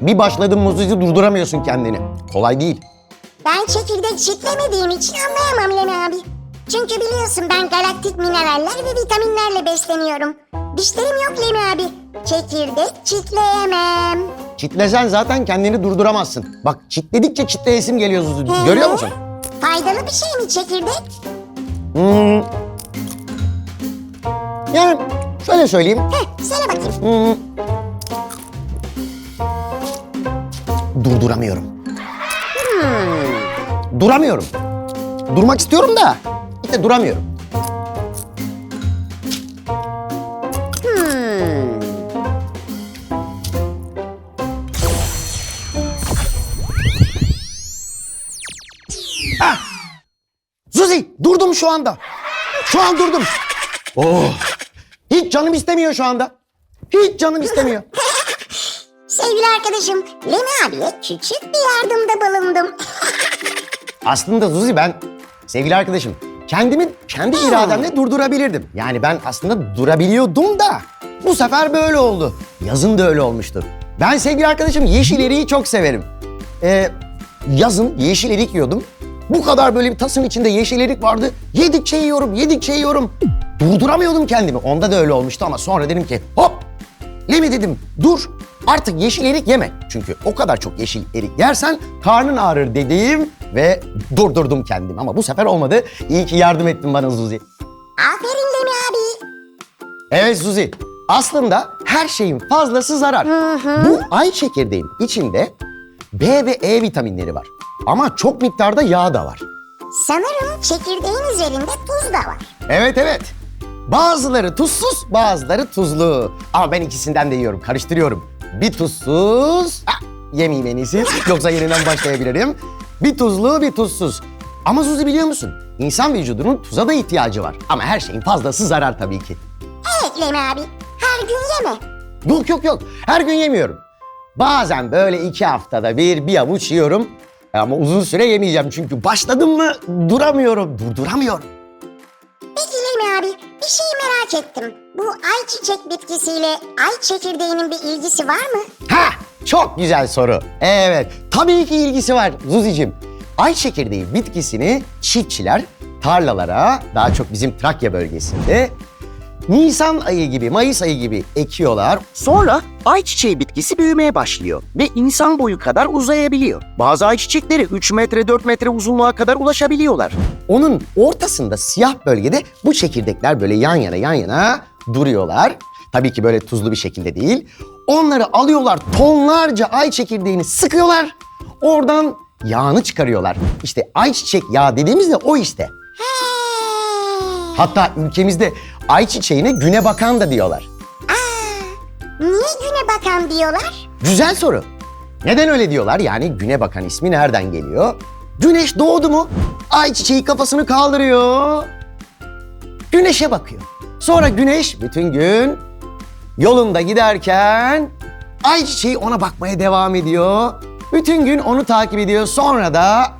Bir başladın Zuzi durduramıyorsun kendini. Kolay değil. Ben çekirdek çitlemediğim için anlayamam Lemi abi. Çünkü biliyorsun ben galaktik mineraller ve vitaminlerle besleniyorum. Dişlerim yok Lemi abi. Çekirdek çitleyemem. Çitlesen zaten kendini durduramazsın. Bak çitledikçe çitleyesim geliyor. Görüyor Hı. musun? Faydalı bir şey mi çekirdek? Hmm. Yani şöyle söyleyeyim. Heh, söyle bakayım. Hmm. Durduramıyorum. Duramıyorum. Durmak istiyorum da işte duramıyorum. Ah! Zuzi durdum şu anda. Şu an durdum. Oh. Hiç canım istemiyor şu anda. Hiç canım istemiyor. Sevgili arkadaşım Lemi abiye küçük bir yardımda bulundum. Aslında Zuzi ben sevgili arkadaşım kendimi kendi irademle durdurabilirdim. Yani ben aslında durabiliyordum da bu sefer böyle oldu. Yazın da öyle olmuştu. Ben sevgili arkadaşım yeşil eriği çok severim. Ee, yazın yeşil erik yiyordum. Bu kadar böyle bir tasın içinde yeşil erik vardı. Yedikçe yiyorum, yedikçe yiyorum. Durduramıyordum kendimi. Onda da öyle olmuştu ama sonra dedim ki hop Lemi dedim dur artık yeşil erik yeme. Çünkü o kadar çok yeşil erik yersen karnın ağrır dediğim ve durdurdum kendimi. Ama bu sefer olmadı. İyi ki yardım ettin bana Zuzi. Aferin Lemi abi. Evet Zuzi aslında her şeyin fazlası zarar. Bu ay çekirdeğin içinde B ve E vitaminleri var. Ama çok miktarda yağ da var. Sanırım çekirdeğin üzerinde tuz da var. Evet evet. Bazıları tuzsuz, bazıları tuzlu. Ama ben ikisinden de yiyorum, karıştırıyorum. Bir tuzsuz, ah, yemeyeyim en iyisi. Yoksa yeniden başlayabilirim. Bir tuzlu, bir tuzsuz. Ama Suzi biliyor musun? İnsan vücudunun tuza da ihtiyacı var. Ama her şeyin fazlası zarar tabii ki. Evet Lemi abi. Her gün yeme. Yok yok yok, her gün yemiyorum. Bazen böyle iki haftada bir, bir avuç yiyorum. Ama uzun süre yemeyeceğim çünkü başladım mı duramıyorum, durduramıyorum. Peki Lemi abi bir şeyi merak ettim. Bu ayçiçek bitkisiyle ay çekirdeğinin bir ilgisi var mı? Ha, çok güzel soru. Evet, tabii ki ilgisi var Zuzi'cim. Ay çekirdeği bitkisini çiftçiler tarlalara, daha çok bizim Trakya bölgesinde Nisan ayı gibi, Mayıs ayı gibi ekiyorlar. Sonra ayçiçeği bitkisi büyümeye başlıyor ve insan boyu kadar uzayabiliyor. Bazı ayçiçekleri 3 metre 4 metre uzunluğa kadar ulaşabiliyorlar. Onun ortasında siyah bölgede bu çekirdekler böyle yan yana yan yana duruyorlar. Tabii ki böyle tuzlu bir şekilde değil. Onları alıyorlar tonlarca ay çekirdeğini sıkıyorlar. Oradan yağını çıkarıyorlar. İşte ayçiçek yağı dediğimiz de o işte. Hatta ülkemizde ayçiçeğine güne bakan da diyorlar. Niye güne bakan diyorlar? Güzel soru. Neden öyle diyorlar? Yani güne bakan ismi nereden geliyor? Güneş doğdu mu ayçiçeği kafasını kaldırıyor. Güneşe bakıyor. Sonra güneş bütün gün yolunda giderken ayçiçeği ona bakmaya devam ediyor. Bütün gün onu takip ediyor. Sonra da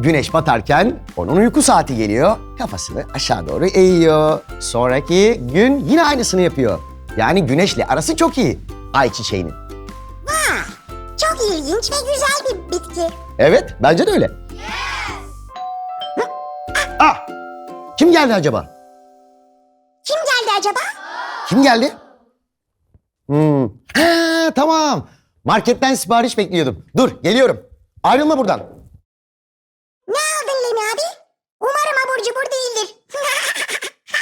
güneş batarken onun uyku saati geliyor. Kafasını aşağı doğru eğiyor. Sonraki gün yine aynısını yapıyor. Yani güneşle arası çok iyi ayçiçeğinin. Ha, çok ilginç ve güzel bir bitki. Evet, bence de öyle. Ah! Kim geldi acaba? Kim geldi acaba? Kim geldi? Hmm. Ha, tamam. Marketten sipariş bekliyordum. Dur, geliyorum. Ayrılma buradan.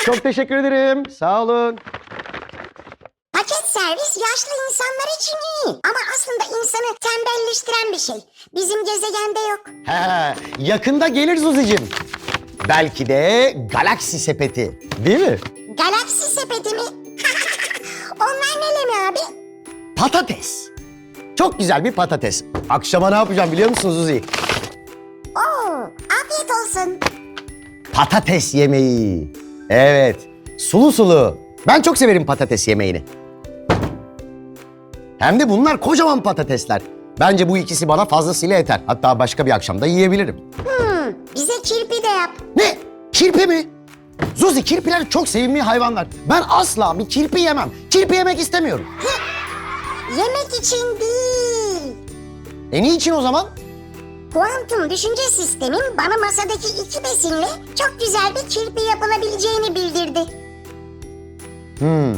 Çok teşekkür ederim. Sağ olun. Paket servis yaşlı insanlar için iyi. Ama aslında insanı tembelleştiren bir şey. Bizim gezegende yok. He, yakında gelir Zuzi'cim. Belki de galaksi sepeti. Değil mi? Galaksi sepeti mi? Onlar ne Lemi abi? Patates. Çok güzel bir patates. Akşama ne yapacağım biliyor musun Zuzi? Oo, afiyet olsun. Patates yemeği. Evet. Sulu sulu. Ben çok severim patates yemeğini. Hem de bunlar kocaman patatesler. Bence bu ikisi bana fazlasıyla yeter. Hatta başka bir akşamda yiyebilirim. Hmm, bize kirpi de yap. Ne? Kirpi mi? Zuzi kirpiler çok sevimli hayvanlar. Ben asla bir kirpi yemem. Kirpi yemek istemiyorum. Yemek için değil. E niçin o zaman? Kuantum düşünce sistemim bana masadaki iki besinle çok güzel bir kirpi yapılabileceğini bildirdi. Hmm.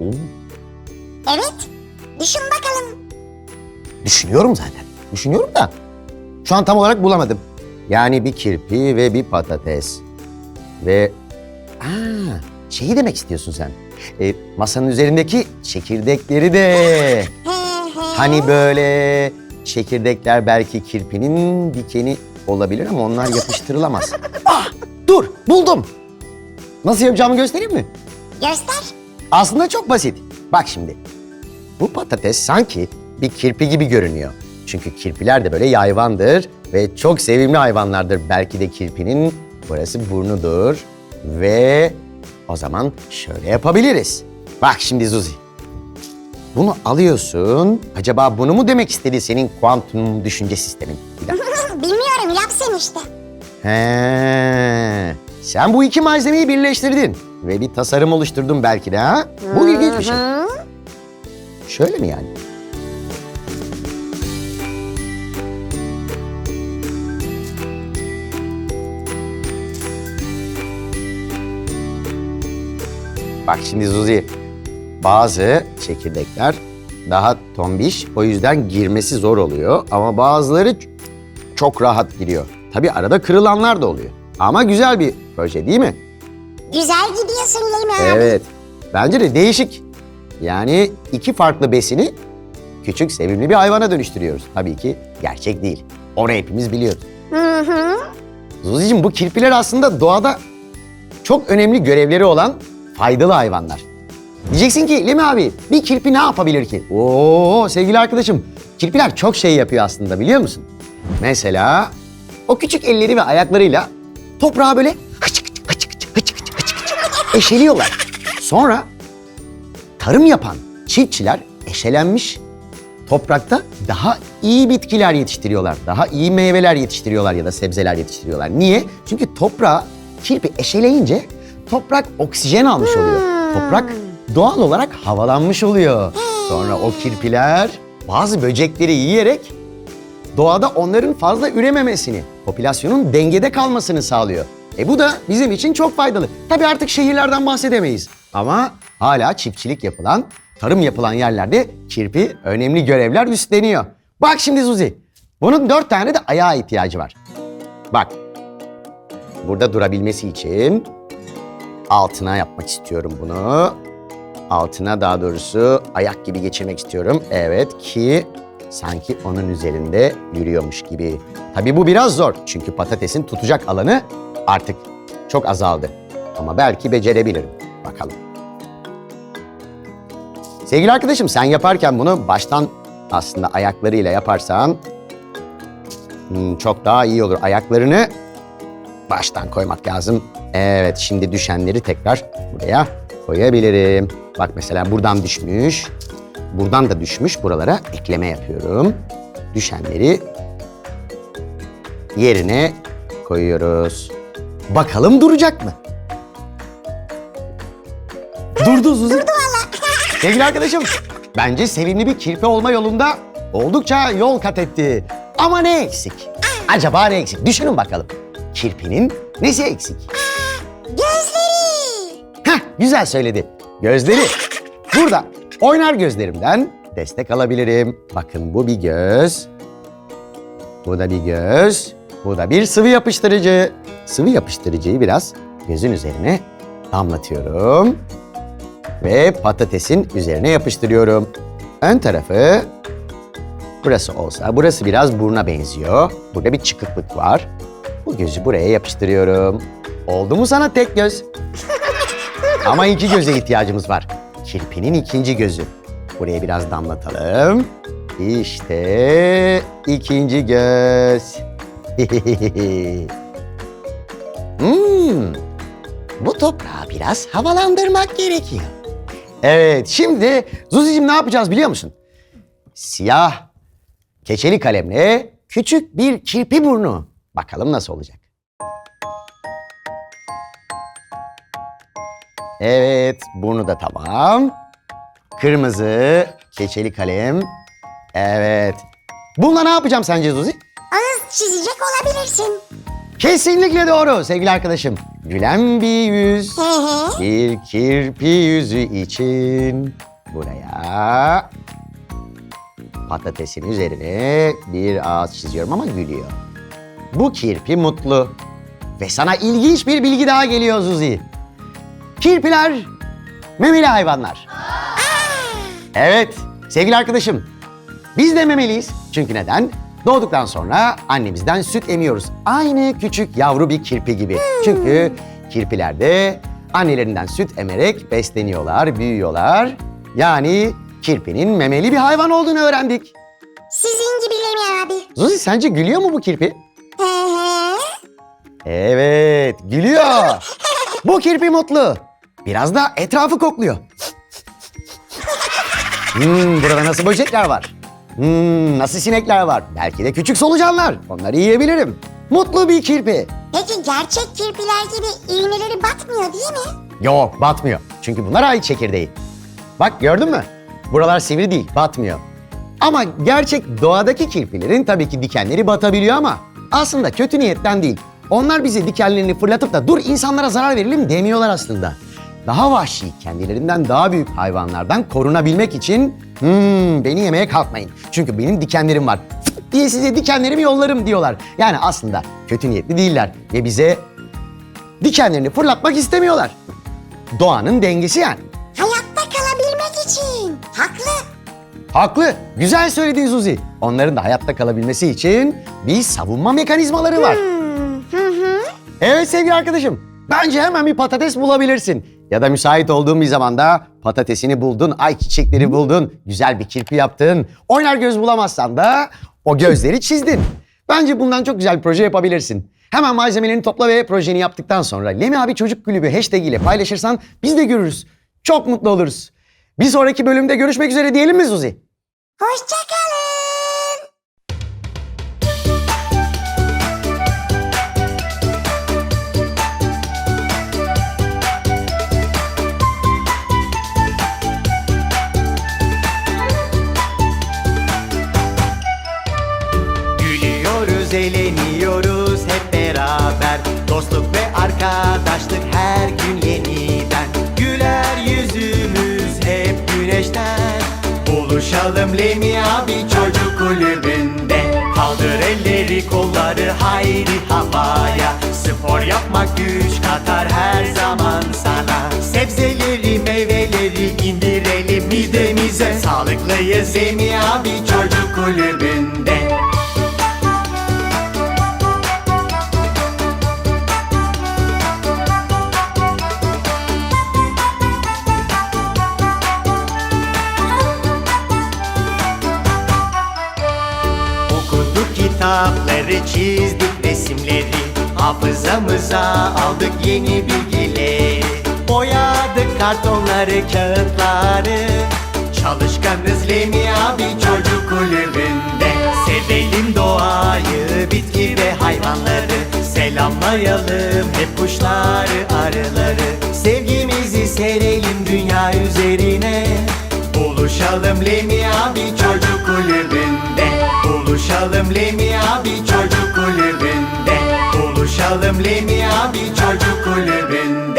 Oo, Evet, düşün bakalım. Düşünüyorum zaten. Düşünüyorum da. Şu an tam olarak bulamadım. Yani bir kirpi ve bir patates. Ve... Aa, şeyi demek istiyorsun sen. E, masanın üzerindeki çekirdekleri de. Hani böyle çekirdekler belki kirpinin dikeni olabilir ama onlar yapıştırılamaz. ah, dur buldum. Nasıl yapacağımı göstereyim mi? Göster. Aslında çok basit. Bak şimdi. Bu patates sanki bir kirpi gibi görünüyor. Çünkü kirpiler de böyle yayvandır ve çok sevimli hayvanlardır. Belki de kirpinin burası burnudur ve o zaman şöyle yapabiliriz. Bak şimdi Zuzi. Bunu alıyorsun. Acaba bunu mu demek istedi senin kuantum düşünce sistemin? Bir dakika. Bilmiyorum, yap sen işte. He, sen bu iki malzemeyi birleştirdin ve bir tasarım oluşturdun belki de ha? Bu ilginç bir şey. Şöyle mi yani? Bak şimdi Zuzi, bazı çekirdekler daha tombiş, o yüzden girmesi zor oluyor. Ama bazıları çok rahat giriyor. Tabii arada kırılanlar da oluyor. Ama güzel bir proje değil mi? Güzel gidiyorsun Leyla abi. Evet. Bence de değişik. Yani iki farklı besini küçük sevimli bir hayvana dönüştürüyoruz. Tabii ki gerçek değil. Onu hepimiz biliyoruz. Hı hı. Zuzi'cim bu kirpiler aslında doğada çok önemli görevleri olan faydalı hayvanlar. Diyeceksin ki Lemi abi bir kirpi ne yapabilir ki? Oo sevgili arkadaşım kirpiler çok şey yapıyor aslında biliyor musun? Mesela o küçük elleri ve ayaklarıyla toprağa böyle hıçık hıçık hıçık hıçık hıçık hıçık eşeliyorlar. Sonra tarım yapan çiftçiler eşelenmiş toprakta daha iyi bitkiler yetiştiriyorlar. Daha iyi meyveler yetiştiriyorlar ya da sebzeler yetiştiriyorlar. Niye? Çünkü toprağa kirpi eşeleyince toprak oksijen almış oluyor. Toprak doğal olarak havalanmış oluyor. Sonra o kirpiler bazı böcekleri yiyerek doğada onların fazla ürememesini, popülasyonun dengede kalmasını sağlıyor. E bu da bizim için çok faydalı. Tabii artık şehirlerden bahsedemeyiz. Ama hala çiftçilik yapılan, tarım yapılan yerlerde kirpi önemli görevler üstleniyor. Bak şimdi Zuzi, bunun dört tane de ayağa ihtiyacı var. Bak, burada durabilmesi için altına yapmak istiyorum bunu. Altına daha doğrusu ayak gibi geçirmek istiyorum. Evet ki sanki onun üzerinde yürüyormuş gibi. Tabii bu biraz zor çünkü patatesin tutacak alanı artık çok azaldı. Ama belki becerebilirim. Bakalım. Sevgili arkadaşım sen yaparken bunu baştan aslında ayaklarıyla yaparsan hmm, çok daha iyi olur. Ayaklarını baştan koymak lazım. Evet şimdi düşenleri tekrar buraya koyabilirim. Bak mesela buradan düşmüş. Buradan da düşmüş. Buralara ekleme yapıyorum. Düşenleri yerine koyuyoruz. Bakalım duracak mı? Durdu Zuzi. Durdu valla. Sevgili arkadaşım, bence sevimli bir kirpi olma yolunda oldukça yol kat etti. Ama ne eksik? Acaba ne eksik? Düşünün bakalım. Kirpinin nesi eksik? Gözleri. Heh, güzel söyledi. Gözleri. Burada oynar gözlerimden destek alabilirim. Bakın bu bir göz. Bu da bir göz. Bu da bir sıvı yapıştırıcı. Sıvı yapıştırıcıyı biraz gözün üzerine damlatıyorum. Ve patatesin üzerine yapıştırıyorum. Ön tarafı burası olsa, burası biraz buruna benziyor. Burada bir çıkıklık var. Bu gözü buraya yapıştırıyorum. Oldu mu sana tek göz? Ama iki göze ihtiyacımız var. Kirpinin ikinci gözü. Buraya biraz damlatalım. İşte ikinci göz. hmm, bu toprağı biraz havalandırmak gerekiyor. Evet, şimdi Zuzi'cim ne yapacağız biliyor musun? Siyah keçeli kalemle küçük bir kirpi burnu. Bakalım nasıl olacak? Evet, burnu da tamam. Kırmızı keçeli kalem Evet. Bununla ne yapacağım sence Zuzi? Ağız çizecek olabilirsin. Kesinlikle doğru sevgili arkadaşım. Gülen bir yüz, bir kirpi yüzü için buraya patatesin üzerine bir ağız çiziyorum ama gülüyor. Bu kirpi mutlu. Ve sana ilginç bir bilgi daha geliyor Zuzi. Kirpiler memeli hayvanlar. Evet sevgili arkadaşım. Biz de memeliyiz. Çünkü neden? Doğduktan sonra annemizden süt emiyoruz. Aynı küçük yavru bir kirpi gibi. Çünkü kirpiler de annelerinden süt emerek besleniyorlar, büyüyorlar. Yani kirpinin memeli bir hayvan olduğunu öğrendik. Sizin gibi Lemi abi. Zuzi sence gülüyor mu bu kirpi? Hı hı. Evet, gülüyor. Bu kirpi mutlu. Biraz da etrafı kokluyor. Hmm, burada nasıl böcekler var? Hmm, nasıl sinekler var? Belki de küçük solucanlar. Onları yiyebilirim. Mutlu bir kirpi. Peki gerçek kirpiler gibi iğneleri batmıyor değil mi? Yok, batmıyor. Çünkü bunlar ay çekirdeği. Bak gördün mü? Buralar sivri değil, batmıyor. Ama gerçek doğadaki kirpilerin tabii ki dikenleri batabiliyor ama aslında kötü niyetten değil. Onlar bize dikenlerini fırlatıp da dur insanlara zarar verelim demiyorlar aslında. Daha vahşi, kendilerinden daha büyük hayvanlardan korunabilmek için "Hmm, beni yemeye kalkmayın. Çünkü benim dikenlerim var. Diye size dikenlerimi yollarım diyorlar. Yani aslında kötü niyetli değiller ve bize dikenlerini fırlatmak istemiyorlar. Doğanın dengesi yani. Hayatta kalabilmek için. Haklı. Haklı. Güzel söyledin Zuzi. Onların da hayatta kalabilmesi için bir savunma mekanizmaları var. Hmm. Evet sevgili arkadaşım. Bence hemen bir patates bulabilirsin. Ya da müsait olduğun bir zamanda patatesini buldun, ayçiçekleri buldun, güzel bir kirpi yaptın. Oynar göz bulamazsan da o gözleri çizdin. Bence bundan çok güzel bir proje yapabilirsin. Hemen malzemelerini topla ve projeni yaptıktan sonra Lemi abi Çocuk Kulübü hashtag ile paylaşırsan biz de görürüz. Çok mutlu oluruz. Bir sonraki bölümde görüşmek üzere diyelim mi Zuzi? Hoşçakalın. Güneşten Buluşalım Lemi abi çocuk kulübünde. Kaldır elleri kolları haydi havaya. Spor yapmak güç katar her zaman sana. Sebzeleri meyveleri indirelim midemize. Sağlıklıyız Lemi abi çocuk kulübünde Kitapları, çizdik resimleri Hafızamıza aldık yeni bilgileri. Boyadık kartonları, kağıtları. Çalışkanız Lemi abi çocuk kulübünde. Sevelim doğayı, bitki ve hayvanları. Selamlayalım hep kuşları, arıları. Sevgimizi serelim dünya üzerine. Buluşalım Lemi abi Buluşalım Lemi abi çocuk kulübünde. Buluşalım Lemi abi çocuk kulübünde